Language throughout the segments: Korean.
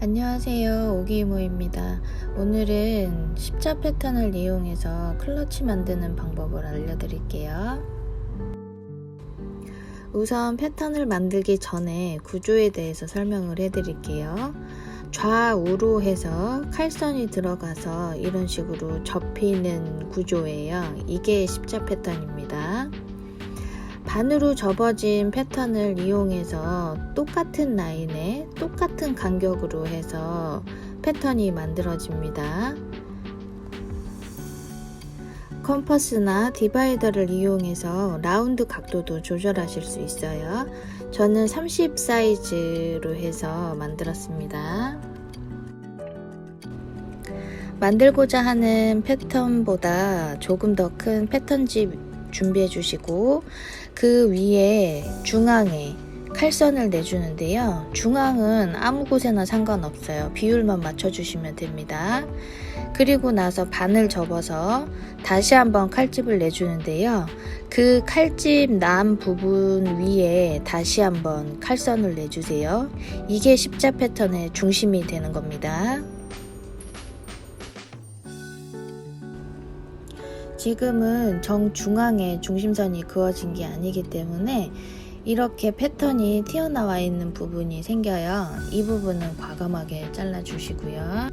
안녕하세요. 오기이모입니다. 오늘은 십자 패턴을 이용해서 클러치 만드는 방법을 알려드릴게요. 우선 패턴을 만들기 전에 구조에 대해서 설명을 해드릴게요. 좌우로 해서 칼선이 들어가서 이런 식으로 접히는 구조예요. 이게 십자 패턴입니다 반으로 접어진 패턴을 이용해서 똑같은 라인에 똑같은 간격으로 해서 패턴이 만들어집니다. 컴퍼스나 디바이더를 이용해서 라운드 각도도 조절하실 수 있어요. 저는 30 사이즈로 해서 만들었습니다. 만들고자 하는 패턴보다 조금 더 큰 패턴집 준비해 주시고 그 위에 중앙에 칼선을 내주는데요. 중앙은 아무 곳에나 상관없어요. 비율만 맞춰주시면 됩니다. 그리고 나서 반을 접어서 다시 한번 칼집을 내주는데요. 그 칼집 난 부분 위에 다시 한번 칼선을 내주세요. 이게 십자 패턴의 중심이 되는 겁니다. 지금은 정중앙에 중심선이 그어진 게 아니기 때문에 이렇게 패턴이 튀어나와 있는 부분이 생겨요. 이 부분은 과감하게 잘라 주시고요.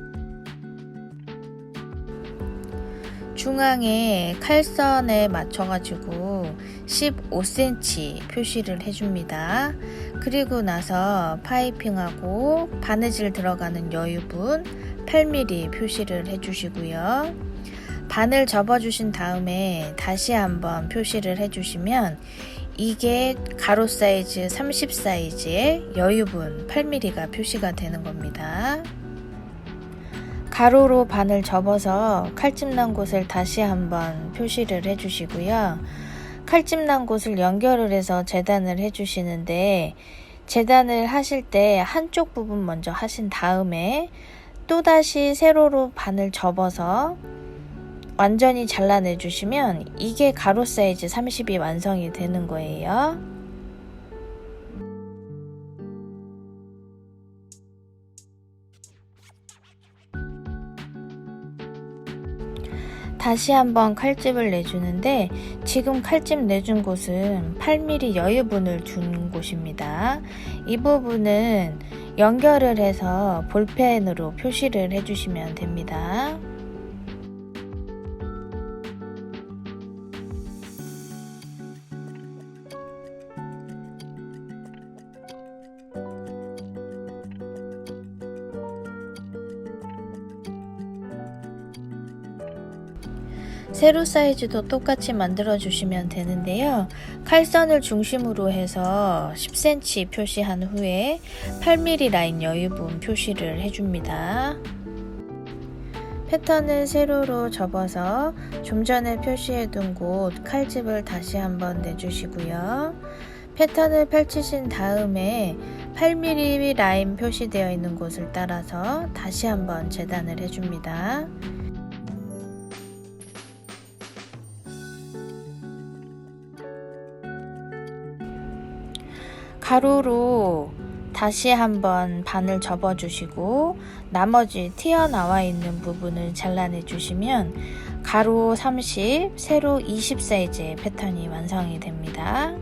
중앙에 칼선에 맞춰가지고 15cm 표시를 해줍니다. 그리고 나서 파이핑하고 바느질 들어가는 여유분 8mm 표시를 해주시고요. 반을 접어주신 다음에 다시 한번 표시를 해주시면 이게 가로 사이즈 30 사이즈의 여유분 8mm가 표시가 되는 겁니다. 가로로 반을 접어서 칼집 난 곳을 다시 한번 표시를 해주시고요. 칼집 난 곳을 연결을 해서 재단을 해주시는데 재단을 하실 때 한쪽 부분 먼저 하신 다음에 또다시 세로로 반을 접어서 완전히 잘라내 주시면 이게 가로 사이즈 30이 완성이 되는 거예요. 다시 한번 칼집을 내주는데 지금 칼집 내준 곳은 8mm 여유분을 둔 곳입니다. 이 부분은 연결을 해서 볼펜으로 표시를 해주시면 됩니다. 세로 사이즈도 똑같이 만들어 주시면 되는데요. 칼선을 중심으로 해서 10cm 표시한 후에 8mm 라인 여유분 표시를 해줍니다. 패턴을 세로로 접어서 좀 전에 표시해둔 곳 칼집을 다시 한번 내주시고요. 패턴을 펼치신 다음에 8mm 라인 표시되어 있는 곳을 따라서 다시 한번 재단을 해줍니다. 가로로 다시 한번 반을 접어 주시고 나머지 튀어나와 있는 부분을 잘라내 주시면 가로 30, 세로 20 사이즈의 패턴이 완성이 됩니다.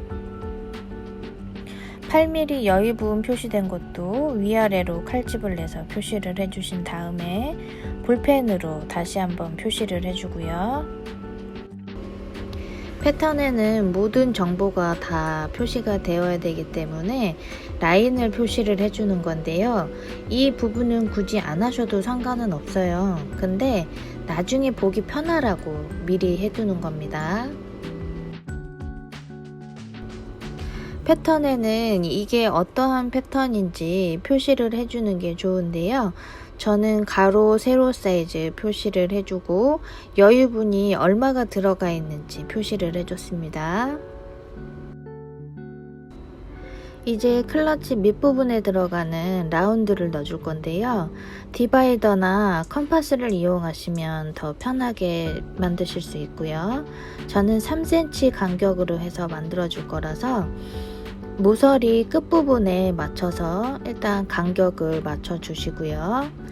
8mm 여유 부분 표시된 곳도 위아래로 칼집을 내서 표시를 해주신 다음에 볼펜으로 다시 한번 표시를 해주고요. 패턴에는 모든 정보가 다 표시가 되어야 되기 때문에 라인을 표시를 해주는 건데요. 이 부분은 굳이 안 하셔도 상관은 없어요. 근데 나중에 보기 편하라고 미리 해두는 겁니다. 패턴에는 이게 어떠한 패턴인지 표시를 해주는 게 좋은데요. 저는 가로, 세로 사이즈 표시를 해주고 여유분이 얼마가 들어가 있는지 표시를 해줬습니다. 이제 클러치 밑부분에 들어가는 라운드를 넣어줄 건데요. 디바이더나 컴파스를 이용하시면 더 편하게 만드실 수 있고요. 저는 3cm 간격으로 해서 만들어 줄 거라서 모서리 끝부분에 맞춰서 일단 간격을 맞춰 주시고요.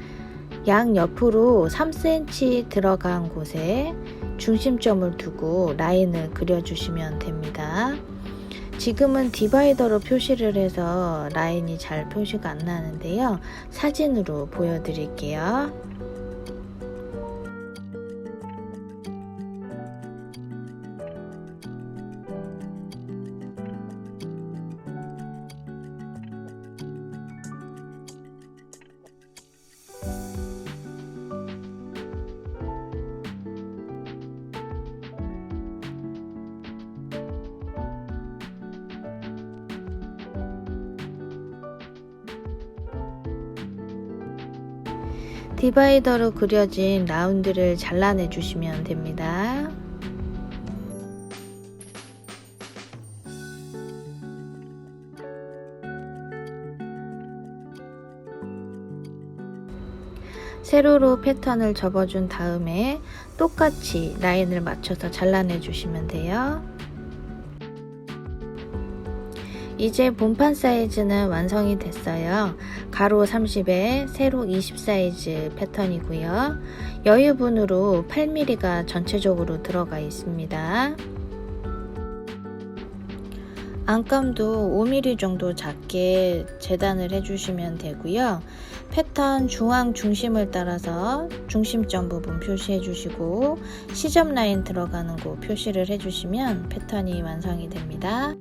양 옆으로 3cm 들어간 곳에 중심점을 두고 라인을 그려주시면 됩니다. 지금은 디바이더로 표시를 해서 라인이 잘 표시가 안 나는데요. 사진으로 보여드릴게요. 디바이더로 그려진 라운드를 잘라내 주시면 됩니다. 세로로 패턴을 접어준 다음에 똑같이 라인을 맞춰서 잘라내 주시면 돼요. 이제 본판 사이즈는 완성이 됐어요. 가로 30에 세로 20 사이즈 패턴이고요. 여유분으로 8mm가 전체적으로 들어가 있습니다. 안감도 5mm 정도 작게 재단을 해주시면 되고요. 패턴 중앙 중심을 따라서 중심점 부분 표시해 주시고 시점 라인 들어가는 곳 표시를 해주시면 패턴이 완성이 됩니다.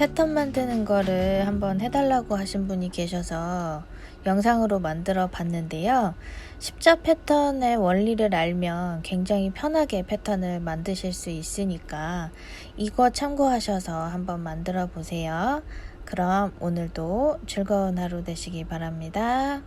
패턴 만드는 거를 한번 해달라고 하신 분이 계셔서 영상으로 만들어 봤는데요. 십자 패턴의 원리를 알면 굉장히 편하게 패턴을 만드실 수 있으니까 이거 참고하셔서 한번 만들어 보세요. 그럼 오늘도 즐거운 하루 되시기 바랍니다.